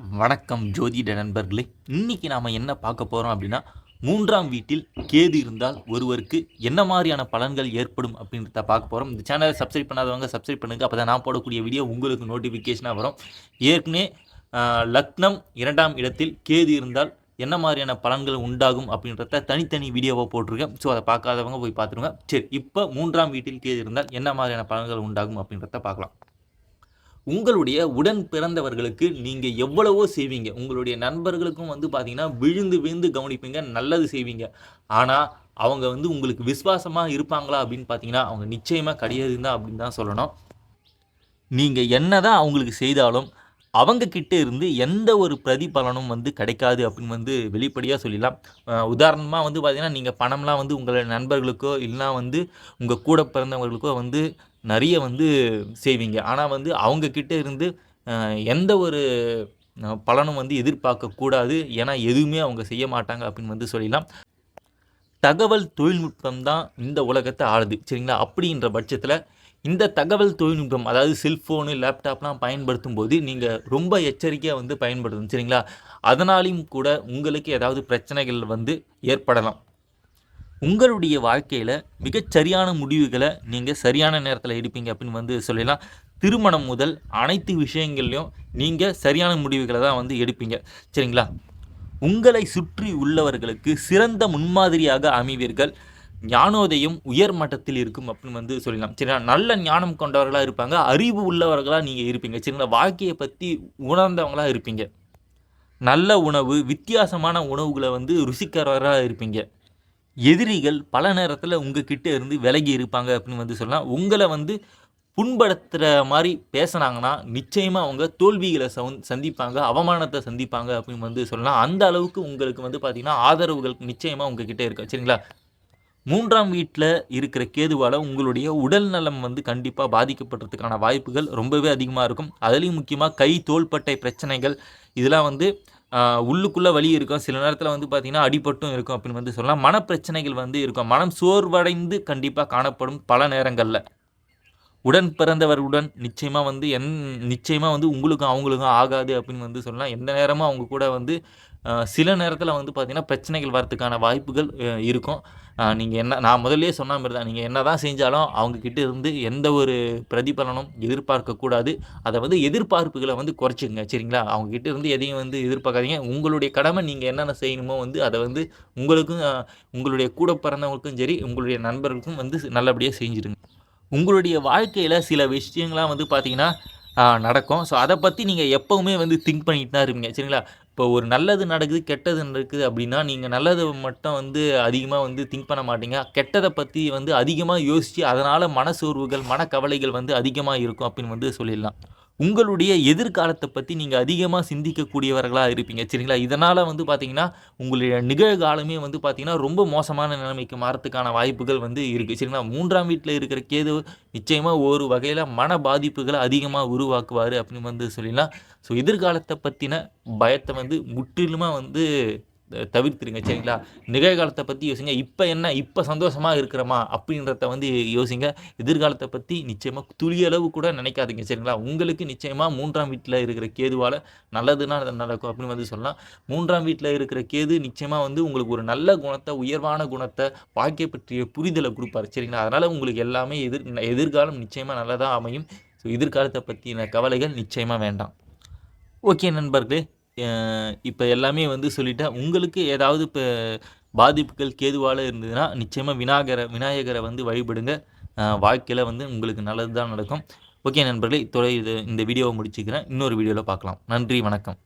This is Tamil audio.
வணக்கம் ஜோதிட நண்பர்களே. இன்னைக்கு நாம் என்ன பார்க்க போகிறோம் அப்படின்னா மூன்றாம் வீட்டில் கேது இருந்தால் ஒருவருக்கு என்ன மாதிரியான பலன்கள் ஏற்படும் அப்படின்றத பார்க்க போகிறோம் இந்த சேனலை சப்ஸ்கிரைப் பண்ணாதவங்க சப்ஸ்கிரைப் பண்ணுங்கள் அப்போ தான் நான் போடக்கூடிய வீடியோ உங்களுக்கு நோட்டிஃபிகேஷனாக வரும். ஏற்கனவே லக்னம் இரண்டாம் இடத்தில் கேது இருந்தால் என்ன மாதிரியான பலன்கள் உண்டாகும் அப்படின்றத தனித்தனி வீடியோவை போட்டிருக்கேன். ஸோ அதை பார்க்காதவங்க போய் பார்த்துருங்க சரி இப்போ மூன்றாம் வீட்டில் கேது இருந்தால் என்ன மாதிரியான பலன்கள் உண்டாகும் அப்படின்றத பார்க்கலாம். உங்களுடைய உடன் பிறந்தவர்களுக்கு நீங்கள் எவ்வளவோ செய்வீங்க. உங்களுடைய நண்பர்களுக்கும் வந்து பார்த்தீங்கன்னா விழுந்து விழுந்து கவனிப்பீங்க நல்லது செய்வீங்க. ஆனால் அவங்க வந்து உங்களுக்கு விசுவாசமாக இருப்பாங்களா அப்படின்னு பார்த்தீங்கன்னா அவங்க நிச்சயமாக கிடையாது தான் அப்படின்னு தான் சொல்லணும். நீங்கள் என்ன தான் அவங்களுக்கு செய்தாலும் அவங்க கிட்ட இருந்து எந்த ஒரு பிரதிபலனும் வந்து கிடைக்காது அப்படின்னு வந்து வெளிப்படையாக சொல்லிடலாம். உதாரணமாக வந்து பார்த்திங்கன்னா நீங்கள் பணம்லாம் வந்து உங்கள் நண்பர்களுக்கோ இல்லைனா வந்து உங்கள் கூட பிறந்தவர்களுக்கோ வந்து நிறைய வந்து செய்வீங்க. ஆனால் வந்து அவங்கக்கிட்ட இருந்து எந்த ஒரு பலனும் வந்து எதிர்பார்க்கக்கூடாது ஏன்னா எதுவுமே அவங்க செய்ய மாட்டாங்க அப்படின்னு வந்து சொல்லிடலாம். தகவல் தொழில்நுட்பம் தான் இந்த உலகத்தை ஆளுது. சரிங்களா? அப்படின்ற பட்சத்தில் இந்த தகவல் தொழில்நுட்பம் அதாவது செல்ஃபோனு லேப்டாப்லாம் பயன்படுத்தும் போது நீங்கள் ரொம்ப எச்சரிக்கையாக வந்து பயன்படுத்தணும். சரிங்களா? அதனாலையும் கூட உங்களுக்கு ஏதாவது பிரச்சனைகள் வந்து ஏற்படலாம். உங்களுடைய வாழ்க்கையில் மிகச்சரியான முடிவுகளை நீங்கள் சரியான நேரத்தில் எடுப்பீங்க அப்படின்னு வந்து சொல்லலாம் திருமணம் முதல் அனைத்து விஷயங்கள்லையும் நீங்கள் சரியான முடிவுகளை தான் வந்து எடுப்பீங்க. சரிங்களா? உங்களை சுற்றி உள்ளவர்களுக்கு சிறந்த முன்மாதிரியாக அமைவீர்கள். ஞானோதயம் உயர் மட்டத்தில் இருக்கும் அப்படின்னு வந்து சொல்லலாம் சரிங்களா? நல்ல ஞானம் கொண்டவர்களாக இருப்பாங்க. அறிவு உள்ளவர்களாக நீங்கள் இருப்பீங்க. சரிங்களா? வாழ்க்கையை பற்றி உணர்ந்தவங்களாக இருப்பீங்க. நல்ல உணவு வித்தியாசமான உணவுகளை வந்து ருசிக்கிறவராக இருப்பீங்க. எதிரிகள் பல நேரத்தில் உங்ககிட்ட இருந்து விலகி இருப்பாங்க அப்படின்னு வந்து சொல்லலாம். உங்களை வந்து புண்படுத்துகிற மாதிரி பேசுனாங்கன்னா நிச்சயமாக அவங்க தோல்விகளை சவுந் சந்திப்பாங்க அவமானத்தை சந்திப்பாங்க அப்படின்னு வந்து சொல்லலாம். அந்த அளவுக்கு உங்களுக்கு வந்து பார்த்திங்கன்னா ஆதரவுகள் நிச்சயமாக உங்கள் கிட்டே இருக்கு. சரிங்களா? மூன்றாம் வீட்டில் இருக்கிற கேதுவால் உங்களுடைய உடல் நலம் வந்து கண்டிப்பாக பாதிக்கப்படுறதுக்கான வாய்ப்புகள் ரொம்பவே அதிகமாக இருக்கும். அதுலேயும் முக்கியமாக கை தோள்பட்டை பிரச்சனைகள் இதெல்லாம் வந்து உள்ளுக்குள்ளே வலி இருக்கும். சில நேரத்தில் வந்து பார்த்திங்கன்னா அடிபட்டும் இருக்கும் அப்படின்னு வந்து சொல்லலாம். மனப்பிரச்சனைகள் வந்து இருக்கும். மனம் சோர்வடைந்து கண்டிப்பாக காணப்படும் பல நேரங்களில். உடன் பிறந்தவர்களுடன் நிச்சயமாக வந்து என் நிச்சயமாக வந்து உங்களுக்கும் அவங்களுக்கும் ஆகாது அப்படின்னு வந்து சொல்லலாம். எந்த நேரமும் அவங்க கூட வந்து சில நேரத்தில் வந்து பார்த்திங்கன்னா பிரச்சனைகள் வரத்துக்கான வாய்ப்புகள் இருக்கும். நீங்கள் என்ன நான் முதல்ல சொன்ன மாதிரி தான் நீங்கள் என்ன தான் செஞ்சாலும் அவங்கக்கிட்ட இருந்து எந்த ஒரு பிரதிபலனும் எதிர்பார்க்கக்கூடாது அதை வந்து எதிர்பார்ப்புகளை வந்து குறைச்சிங்க சரிங்களா? அவங்கக்கிட்ட இருந்து எதையும் வந்து எதிர்பார்க்காதீங்க. உங்களுடைய கடமை நீங்கள் என்னென்ன செய்யணுமோ வந்து அதை வந்து உங்களுக்கும் உங்களுடைய கூட பிறந்தவங்களுக்கும் சரி உங்களுடைய நண்பர்களுக்கும் வந்து நல்லபடியாக செஞ்சுடுங்க உங்களுடைய வாழ்க்கையில் சில விஷயங்கள்லாம் வந்து பார்த்தீங்கன்னா நடக்கும். ஸோ அதை பற்றி நீங்கள் எப்போவுமே வந்து திங்க் பண்ணிட்டு தான் இருப்பீங்க. சரிங்களா? இப்போ ஒரு நல்லது நடக்குது கெட்டது நடக்குது அப்படின்னா நீங்கள் நல்லது மட்டும் வந்து அதிகமாக வந்து திங்க் பண்ண மாட்டீங்க. கெட்டதை பற்றி வந்து அதிகமாக யோசித்து அதனால் மனசோர்வுகள் மனக்கவலைகள் வந்து அதிகமாக இருக்கும் அப்படின்னு வந்து சொல்லிடலாம். உங்களுடைய எதிர்காலத்தை பற்றி நீங்கள் அதிகமாக சிந்திக்கக்கூடியவர்களாக இருப்பீங்க. சரிங்களா? இதனால் வந்து பார்த்தீங்கன்னா உங்களுடைய நிகழ்காலமே வந்து பார்த்தீங்கன்னா ரொம்ப மோசமான நிலைமைக்கு மாறத்துக்கான வாய்ப்புகள் வந்து இருக்குது சரிங்களா? மூன்றாம் வீட்டில் இருக்கிற கேது நிச்சயமாக ஒரு வகையில் மன பாதிப்புகளை அதிகமாக உருவாக்குவார் அப்படின்னு வந்து சொல்லிடலாம். ஸோ எதிர்காலத்தை பற்றின பயத்தை வந்து முற்றிலுமாக வந்து தவிர்த்துருங்க சரிங்களா? நிகழ்காலத்தை பற்றி யோசிங்க. இப்போ என்ன? இப்போ சந்தோஷமாக இருக்கிறோமா? அப்படின்றத வந்து யோசிங்க. எதிர்காலத்தை பற்றி நிச்சயமாக துளியளவு கூட நினைக்காதீங்க சரிங்களா? உங்களுக்கு நிச்சயமாக மூன்றாம் வீட்டில் இருக்கிற கேதுவால் நல்லதுன்னா அது நடக்கும் அப்படின்னு வந்து சொல்லலாம். மூன்றாம் வீட்டில் இருக்கிற கேது நிச்சயமாக வந்து உங்களுக்கு ஒரு நல்ல குணத்தை உயர்வான குணத்தை வாழ்க்கை பற்றிய புரிதலை கொடுப்பாரு சரிங்களா? அதனால் உங்களுக்கு எல்லாமே எதிர் எதிர்காலம் நிச்சயமாக நல்லதாக அமையும். ஸோ எதிர்காலத்தை பற்றின கவலைகள் நிச்சயமாக வேண்டாம். ஓகே நண்பர்களே. இப்போ எல்லாமே வந்து சொல்லிட்டேன் உங்களுக்கு ஏதாவது இப்போ பாதிப்புகள் கேதுவால் இருந்ததுன்னா நிச்சயமாக விநாயகரை விநாயகரை வந்து வழிபடுங்க. வாழ்க்கையில் வந்து உங்களுக்கு நல்லது தான் நடக்கும். ஓகே நண்பர்களே இதோட இது இந்த வீடியோவை முடிச்சுக்கிறேன். இன்னொரு வீடியோவில் பார்க்கலாம். நன்றி வணக்கம்.